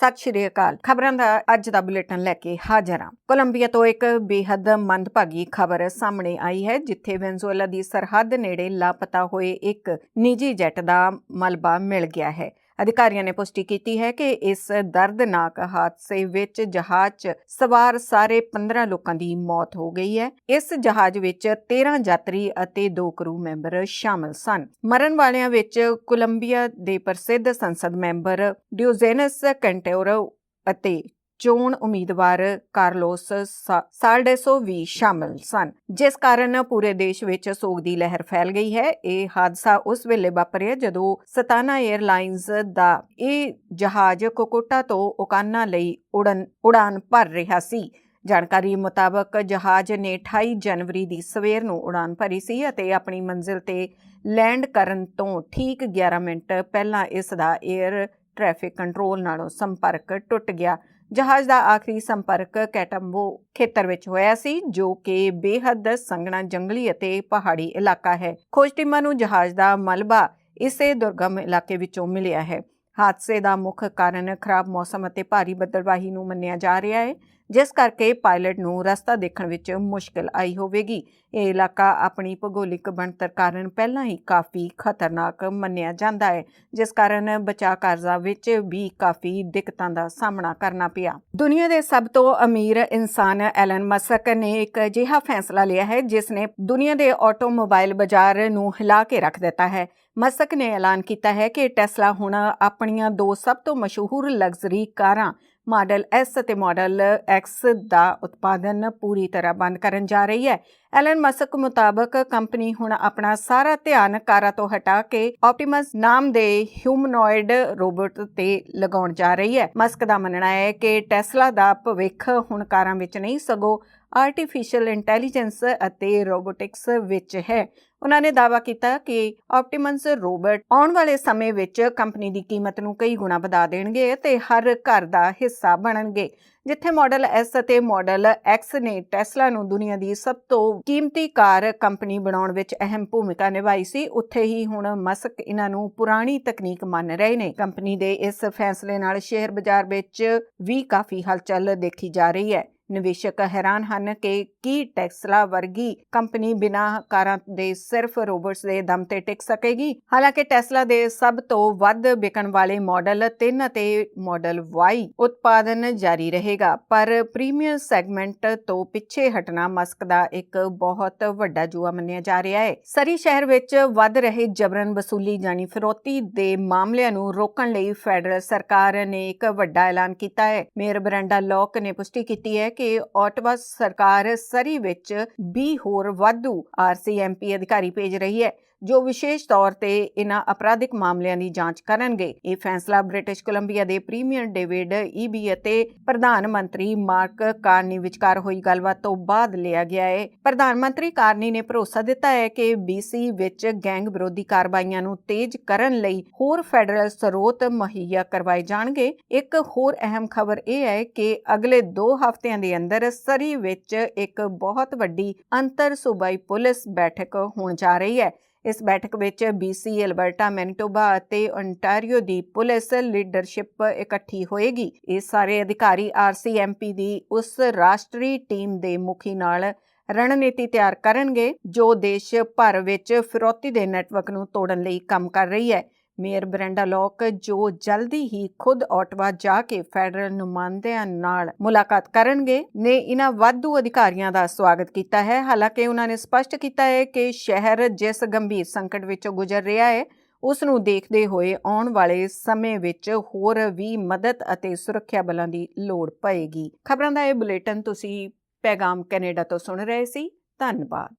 ਸਤਿ ਸ਼੍ਰੀ ਅਕਾਲ। ਖਬਰਾਂ ਦਾ ਅੱਜ ਦਾ ਬੁਲੇਟਿਨ ਲੈ ਕੇ ਹਾਜ਼ਰ ਹਾਂ। ਕੋਲੰਬੀਆ ਤੋਂ ਇੱਕ ਬੇਹੱਦ ਮੰਦਭਾਗੀ ਖਬਰ ਸਾਹਮਣੇ ਆਈ ਹੈ, ਜਿੱਥੇ ਵੈਨਜ਼ੂਏਲਾ ਦੀ ਸਰਹੱਦ ਨੇੜੇ ਲਾਪਤਾ ਹੋਏ ਇੱਕ ਨਿੱਜੀ ਜੈਟ ਦਾ ਮਲਬਾ ਮਿਲ ਗਿਆ ਹੈ। ਅਧਿਕਾਰੀਆਂ ਨੇ ਪੁਸ਼ਟੀ ਕੀਤੀ ਹੈ ਕਿ ਇਸ ਦਰਦਨਾਕ ਹਾਦਸੇ ਵਿੱਚ ਜਹਾਜ਼ 'ਚ ਸਵਾਰ ਸਾਰੇ 15 ਲੋਕਾਂ ਦੀ ਮੌਤ ਹੋ ਗਈ ਹੈ। ਇਸ ਜਹਾਜ਼ ਵਿੱਚ 13 ਯਾਤਰੀ ਅਤੇ 2 ਕਰੂ ਮੈਂਬਰ ਸ਼ਾਮਲ ਸਨ। ਮਰਨ ਵਾਲਿਆਂ ਵਿੱਚ ਕੋਲੰਬੀਆ ਦੇ ਪ੍ਰਸਿੱਧ ਸੰਸਦ ਮੈਂਬਰ ਡਿਓਜ਼ੇਨਸ ਕੰਟੇਓਰੋ ਅਤੇ ਚੋਣ ਉਮੀਦਵਾਰ ਕਾਰਲੋਸ ਸਾ- ਸਾਲਡੇਸੋ ਵੀ ਸ਼ਾਮਲ ਸਨ। ਜਿਸ ਕਾਰਨ ਪੂਰੇ ਦੇਸ਼ ਵਿੱਚ ਸੋਗ ਦੀ ਲਹਿਰ ਫੈਲ ਗਈ ਹੈ। ਇਹ ਹਾਦਸਾ ਉਸ ਵੇਲੇ ਵਾਪਰਿਆ ਜਦੋਂ ਸਤਾਨਾ 에ਅਰਲਾਈਨਸ ਦਾ ਇਹ ਜਹਾਜ਼ ਕੋਕੋਟਾ ਤੋਂ ਓਕਾਨਾ ਲਈ ਉਡਨ, ਉਡਾਨ ਭਰ ਰਿਹਾ ਸੀ। ਜਾਣਕਾਰੀ ਮੁਤਾਬਕ ਜਹਾਜ਼ ਨੇ 28 ਜਨਵਰੀ ਦੀ ਸਵੇਰ ਨੂੰ ਉਡਾਨ ਭਰੀ ਸੀ ਅਤੇ ਆਪਣੀ ਮੰਜ਼ਿਲ ਤੇ ਲੈਂਡ ਕਰਨ ਤੋਂ ਠੀਕ 11 ਮਿੰਟ ਪਹਿਲਾਂ ਇਸ ਦਾ 에ਅਰ ਟ੍ਰੈਫਿਕ ਕੰਟਰੋਲ ਨਾਲੋਂ ਸੰਪਰਕ ਟੁੱਟ ਗਿਆ। ਜਹਾਜ਼ ਦਾ ਆਖਰੀ ਸੰਪਰਕ ਕੈਟੰਬੋ ਖੇਤਰ ਵਿੱਚ ਹੋਇਆ ਸੀ, ਜੋ ਕਿ ਬੇਹੱਦ ਸੰਘਣਾ ਜੰਗਲੀ ਅਤੇ ਪਹਾੜੀ ਇਲਾਕਾ ਹੈ। ਖੋਜ ਟੀਮਾਂ ਨੂੰ ਜਹਾਜ਼ ਦਾ ਮਲਬਾ ਇਸੇ ਦੁਰਗਮ ਇਲਾਕੇ ਵਿੱਚੋਂ ਮਿਲਿਆ ਹੈ। ਹਾਦਸੇ ਦਾ ਮੁੱਖ ਕਾਰਨ ਖਰਾਬ ਮੌਸਮ ਅਤੇ ਭਾਰੀ ਬੱਦਲਵਾਹੀ ਨੂੰ ਮੰਨਿਆ ਜਾ ਰਿਹਾ ਹੈ। ਜਿਸ ਕਰਕੇ ਪਾਇਲਟ ਨੂੰ ਰਸਤਾ ਦੇਖਣ ਵਿੱਚ ਮੁਸ਼ਕਲ ਆਈ ਹੋਵੇਗੀ। ਇਹ ਇਲਾਕਾ ਆਪਣੀ ਭੂਗੋਲਿਕ ਬਣਤਰ ਕਾਰਨ ਪਹਿਲਾਂ ਹੀ ਕਾਫੀ ਖਤਰਨਾਕ ਮੰਨਿਆ ਜਾਂਦਾ ਹੈ, ਜਿਸ ਕਾਰਨ ਬਚਾਅ ਕਾਰਜਾਂ ਵਿੱਚ ਵੀ ਕਾਫੀ ਦਿੱਕਤਾਂ ਦਾ ਸਾਹਮਣਾ ਕਰਨਾ ਪਿਆ। ਦੁਨੀਆ ਦੇ ਸਭ ਤੋਂ ਅਮੀਰ ਇਨਸਾਨ ਐਲਨ ਮਸਕ ਨੇ ਇੱਕ ਅਜਿਹਾ ਫੈਸਲਾ ਲਿਆ ਹੈ, ਜਿਸ ਨੇ ਦੁਨੀਆ ਦੇ ਆਟੋਮੋਬਾਈਲ ਬਾਜ਼ਾਰ ਨੂੰ ਹਿਲਾ ਕੇ ਰੱਖ ਦਿੱਤਾ ਹੈ। ਮਸਕ ਨੇ ਐਲਾਨ ਕੀਤਾ ਹੈ ਕਿ ਟੈਸਲਾ ਹੁਣ ਆਪਣੀਆਂ ਦੋ ਸਭ ਤੋਂ ਮਸ਼ਹੂਰ ਲਗਜ਼ਰੀ ਕਾਰਾਂ ਮਾਡਲ S ਅਤੇ ਮਾਡਲ X ਦਾ ਉਤਪਾਦਨ ਪੂਰੀ ਤਰ੍ਹਾਂ ਬੰਦ ਕਰਨ ਜਾ ਰਹੀ ਹੈ। ਐਲਨ ਮਸਕ ਮੁਤਾਬਕ ਕੰਪਨੀ ਹੁਣ ਆਪਣਾ ਸਾਰਾ ਧਿਆਨ ਕਾਰਾਂ ਤੋਂ ਹਟਾ ਕੇ ਆਪਟੀਮਸ ਨਾਮ ਦੇ ਹਿਊਮਨੋਇਡ ਰੋਬੋਟ ਤੇ ਲਗਾਉਣ ਜਾ ਰਹੀ ਹੈ। ਮਸਕ ਦਾ ਮੰਨਣਾ ਹੈ ਕਿ ਟੈਸਲਾ ਦਾ ਭਵਿੱਖ ਹੁਣ ਕਾਰਾਂ ਵਿੱਚ ਨਹੀਂ, ਸਗੋਂ ਆਰਟੀਫੀਸ਼ੀਅਲ ਇੰਟੈਲੀਜੈਂਸ ਅਤੇ ਰੋਬੋਟਿਕਸ ਵਿੱਚ ਹੈ। ਉਹਨਾਂ ਨੇ ਦਾਅਵਾ ਕੀਤਾ ਕਿ ਆਪਟੀਮਸ ਰੋਬੋਟ ਆਉਣ ਵਾਲੇ ਸਮੇਂ ਵਿੱਚ ਕੰਪਨੀ ਦੀ ਕੀਮਤ ਨੂੰ ਕਈ ਗੁਣਾ ਵਧਾ ਦੇਣਗੇ ਤੇ ਹਰ ਘਰ ਦਾ ਹਿੱਸਾ ਬਣਨਗੇ, ਜਿੱਥੇ ਮਾਡਲ S ਅਤੇ ਮਾਡਲ X ਨੇ ਟੈਸਲਾ ਨੂੰ ਦੁਨੀਆ ਦੀ ਸਭ ਤੋਂ ਕੀਮਤੀ ਕਾਰ ਕੰਪਨੀ ਬਣਾਉਣ ਵਿੱਚ ਅਹਿਮ ਭੂਮਿਕਾ ਨਿਭਾਈ ਸੀ, ਉੱਥੇ ਹੀ ਹੁਣ ਮਸਕ ਇਹਨਾਂ ਨੂੰ ਪੁਰਾਣੀ ਤਕਨੀਕ ਮੰਨ ਰਹੇ ਨੇ। ਕੰਪਨੀ ਦੇ ਇਸ ਫੈਸਲੇ ਨਾਲ ਸ਼ੇਅਰ ਬਾਜ਼ਾਰ ਵਿੱਚ ਵੀ ਕਾਫੀ ਹਲਚਲ ਦੇਖੀ ਜਾ ਰਹੀ ਹੈ। ਨਿਵੇਸ਼ਕ ਹੈਰਾਨ ਹਨ ਕਿ ਕੀ ਟੈਸਲਾ ਵਰਗੀ ਕੰਪਨੀ ਬਿਨਾਂ ਕਾਰਾਂ ਦੇ ਸਿਰਫ ਰੋਬੋਟਸ ਦੇ ਦਮ ਤੇ ਟਿਕ ਸਕੇਗੀ? ਹਾਲਾਂਕਿ ਟੈਸਲਾ ਦੇ ਸਭ ਤੋਂ ਵੱਧ ਵਿਕਣ ਵਾਲੇ ਮਾਡਲ 3 ਅਤੇ ਮਾਡਲ Y ਉਤਪਾਦਨ ਜਾਰੀ ਰਹੇਗਾ, ਪਰ ਪ੍ਰੀਮੀਅਮ ਸੈਗਮੈਂਟ ਤੋਂ ਪਿੱਛੇ ਹਟਣਾ ਮਸਕ ਦਾ ਇੱਕ ਬਹੁਤ ਵੱਡਾ ਜੂਆ ਮੰਨਿਆ ਜਾ ਰਿਹਾ ਹੈ। ਸਰੀ ਸ਼ਹਿਰ ਵਿੱਚ ਵੱਧ ਰਹੇ ਜਬਰਨ ਵਸੂਲੀ ਜਾਨੀ ਫਿਰੌਤੀ ਦੇ ਮਾਮਲਿਆਂ ਨੂੰ ਰੋਕਣ ਲਈ ਫੈਡਰਲ ਸਰਕਾਰ ਨੇ ਇੱਕ ਵੱਡਾ ਐਲਾਨ ਕੀਤਾ ਹੈ। ਮੇਅਰ ਬਰੈਂਡਾ ਲੋਕ ਨੇ ਪੁਸ਼ਟੀ ਕੀਤੀ ਹੈ ਕਿ ਆਟਵਾ ਸਰਕਾਰ ਸਰੀ ਵਿੱਚ 20 ਹੋਰ ਵਾਧੂ ਆਰਸੀਐਮਪੀ ਅਧਿਕਾਰੀ ਭੇਜ ਰਹੀ ਹੈ। ਜੋ ਵਿਸ਼ੇਸ਼ ਤੌਰ ਤੇ ਇਹਨਾਂ ਅਪਰਾਧਿਕ ਮਾਮਲਿਆਂ ਦੀ ਜਾਂਚ ਕਰਨਗੇ। ਇਹ ਫੈਸਲਾ ਬ੍ਰਿਟਿਸ਼ ਕੋਲੰਬੀਆ ਦੇ ਪ੍ਰੀਮੀਅਰ ਡੇਵਿਡ ਈਬੀ ਅਤੇ ਪ੍ਰਧਾਨ ਮੰਤਰੀ ਮਾਰਕ ਕਾਰਨੀ ਵਿਚਕਾਰ ਹੋਈ ਗੱਲਬਾਤ ਤੋਂ ਬਾਅਦ ਲਿਆ ਗਿਆ ਹੈ। ਪ੍ਰਧਾਨ ਮੰਤਰੀ ਕਾਰਨੀ ਨੇ ਭਰੋਸਾ ਦਿੱਤਾ ਹੈ ਕਿ ਬੀਸੀ ਵਿੱਚ ਗੈਂਗ ਵਿਰੋਧੀ ਕਾਰਵਾਈਆਂ ਨੂੰ ਤੇਜ਼ ਕਰਨ ਲਈ ਹੋਰ ਫੈਡਰਲ ਸਰੋਤ ਮੁਹੱਈਆ ਕਰਵਾਏ ਜਾਣਗੇ। ਇੱਕ ਹੋਰ ਅਹਿਮ ਖਬਰ ਇਹ ਹੈ ਕਿ ਅਗਲੇ 2 ਹਫ਼ਤਿਆਂ ਦੇ ਅੰਦਰ ਸਰੀ ਵਿੱਚ ਇੱਕ ਬਹੁਤ ਵੱਡੀ ਅੰਤਰ ਸੂਬਾਈ ਪੁਲਿਸ ਬੈਠਕ ਹੋਣ ਜਾ ਰਹੀ ਹੈ। ਇਸ ਬੈਠਕ ਵਿੱਚ BC, ਅਲਬਰਟਾ, ਮੈਨੀਟੋਬਾ ਅਤੇ ਓਨਟਾਰੀਓ ਦੀ ਪੁਲਿਸ ਲੀਡਰਸ਼ਿਪ ਇਕੱਠੀ ਹੋਏਗੀ। ਇਹ ਸਾਰੇ ਅਧਿਕਾਰੀ RCMP ਦੀ ਉਸ ਰਾਸ਼ਟਰੀ ਟੀਮ ਦੇ ਮੁਖੀ ਨਾਲ ਰਣਨੀਤੀ ਤਿਆਰ ਕਰਨਗੇ ਜੋ ਦੇਸ਼ ਭਰ ਵਿੱਚ ਫਿਰੌਤੀ ਦੇ ਨੈਟਵਰਕ ਨੂੰ ਤੋੜਨ ਲਈ ਕੰਮ ਕਰ ਰਹੀ ਹੈ। ਮੇਅਰ ਬ੍ਰੈਂਡਾ ਲੋਕ ਜੋ ਜਲਦੀ ਹੀ ਖੁਦ ਆਟਵਾ ਜਾ ਕੇ ਫੈਡਰਲ ਨੁਮਾਇੰਦਿਆਂ ਨਾਲ ਮੁਲਾਕਾਤ ਕਰਨਗੇ, ਨੇ ਇਹਨਾਂ ਵਾਧੂ ਅਧਿਕਾਰੀਆਂ ਦਾ ਸਵਾਗਤ ਕੀਤਾ ਹੈ। ਹਾਲਾਂਕਿ ਉਹਨਾਂ ਨੇ ਸਪਸ਼ਟ ਕੀਤਾ ਹੈ ਕਿ ਸ਼ਹਿਰ ਜਿਸ ਗੰਭੀਰ ਸੰਕਟ ਵਿੱਚੋਂ ਗੁਜ਼ਰ ਰਿਹਾ ਹੈ, ਉਸ ਨੂੰ ਦੇਖਦੇ ਹੋਏ ਆਉਣ ਵਾਲੇ ਸਮੇਂ ਵਿੱਚ ਹੋਰ ਵੀ ਮਦਦ ਅਤੇ ਸੁਰੱਖਿਆ ਬਲਾਂ ਦੀ ਲੋੜ ਪਏਗੀ। ਖਬਰਾਂ ਦਾ ਇਹ ਬੁਲੇਟਿਨ ਤੁਸੀਂ ਪੈਗਾਮ ਕੈਨੇਡਾ ਤੋਂ ਸੁਣ ਰਹੇ ਸੀ। ਧੰਨਵਾਦ।